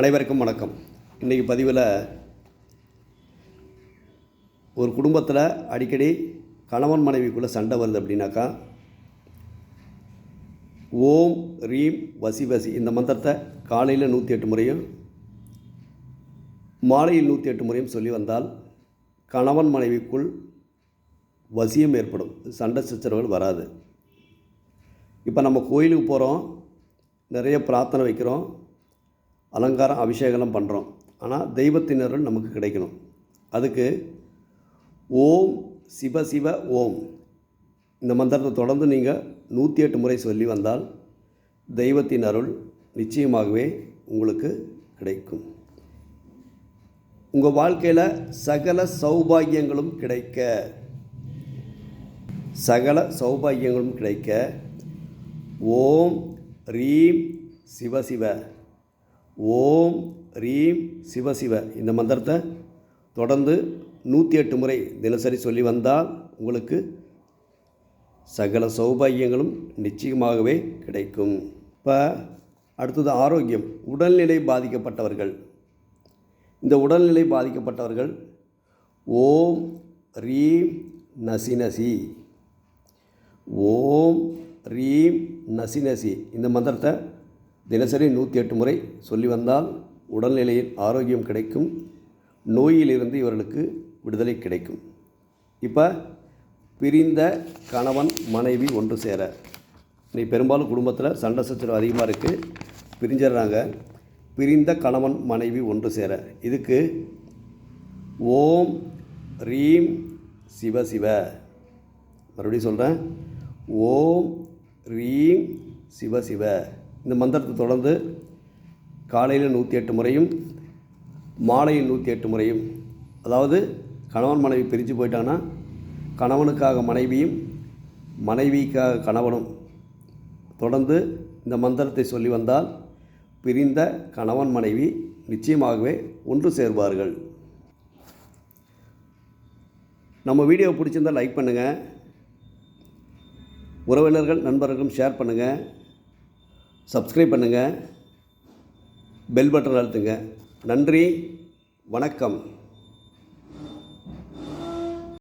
அனைவருக்கும் வணக்கம். இன்றைக்கி பதிவில் ஒரு குடும்பத்தில் அடிக்கடி கணவன் மனைவிக்குள்ளே சண்டை வருது அப்படின்னாக்கா ஓம் ரீம் வசி வசி இந்த மந்திரத்தை காலையில் நூற்றி எட்டு முறையும் மாலையில் நூற்றி எட்டு முறையும் சொல்லி வந்தால் கணவன் மனைவிக்குள் வசியம் ஏற்படும். சண்டை சச்சரவுகள் வராது. இப்போ நம்ம கோயிலுக்கு போகிறோம் நிறைய பிரார்த்தனை வைக்கிறோம். அலங்காரம் அபிஷேகம் பண்ணுறோம் ஆனால் தெய்வத்தினர்கள் நமக்கு கிடைக்கணும். அதுக்கு ஓம் சிவ சிவ ஓம். இந்த மந்திரத்தை தொடர்ந்து நீங்கள் நூற்றி எட்டு முறை சொல்லி வந்தால் தெய்வத்தின் அருள் நிச்சயமாகவே உங்களுக்கு கிடைக்கும். உங்கள் வாழ்க்கையில் சகல சௌபாகியங்களும் கிடைக்க. சகல சௌபாகியங்களும் கிடைக்க. ஓம் ரீம் சிவசிவ ஓம் ரீம் சிவசிவ இந்த மந்திரத்தை தொடர்ந்து நூற்றி எட்டு முறை தினசரி சொல்லி வந்தால் உங்களுக்கு சகல சௌபாகியங்களும் நிச்சயமாகவே கிடைக்கும். இப்போ அடுத்தது ஆரோக்கியம். உடல்நிலை பாதிக்கப்பட்டவர்கள். இந்த உடல்நிலை பாதிக்கப்பட்டவர்கள் ஓம் ரீம் நசி நசி. ஓம் ரீம் நசி நசி. இந்த மந்திரத்தை தினசரி நூற்றி எட்டு முறை சொல்லி வந்தால் உடல்நிலையில் ஆரோக்கியம் கிடைக்கும் நோயிலிருந்து இவர்களுக்கு விடுதலை கிடைக்கும். இப்போ பிரிந்த கணவன் மனைவி ஒன்று சேர. இன்னைக்கு பெரும்பாலும் குடும்பத்தில் சண்டை சச்சரவு அதிகமாக இருக்குது பிரிஞ்சிடுறாங்க. பிரிந்த கணவன் மனைவி ஒன்று சேர. இதுக்கு ஓம் ரீம் சிவ சிவ. மறுபடியும் சொல்கிறேன் ஓம் ரீம் சிவ சிவ. இந்த மந்திரத்தை தொடர்ந்து காலையில் நூற்றி எட்டு முறையும் மாலையில் நூற்றி எட்டு முறையும். அதாவது கணவன் மனைவி பிரிஞ்சு போயிட்டாங்கன்னா கணவனுக்காக மனைவியும் மனைவிக்காக கணவனும் தொடர்ந்து இந்த மந்திரத்தை சொல்லி வந்தால் பிரிந்த கணவன் மனைவி நிச்சயமாகவே ஒன்று சேர்வார்கள். நம்ம வீடியோ பிடிச்சிருந்தால் லைக் பண்ணுங்கள் உறவினர்கள் நண்பர்களும் ஷேர் பண்ணுங்கள் சப்ஸ்கிரைப் பண்ணுங்கள் பெல் பட்டன் அழுத்துங்க. நன்றி. வணக்கம்.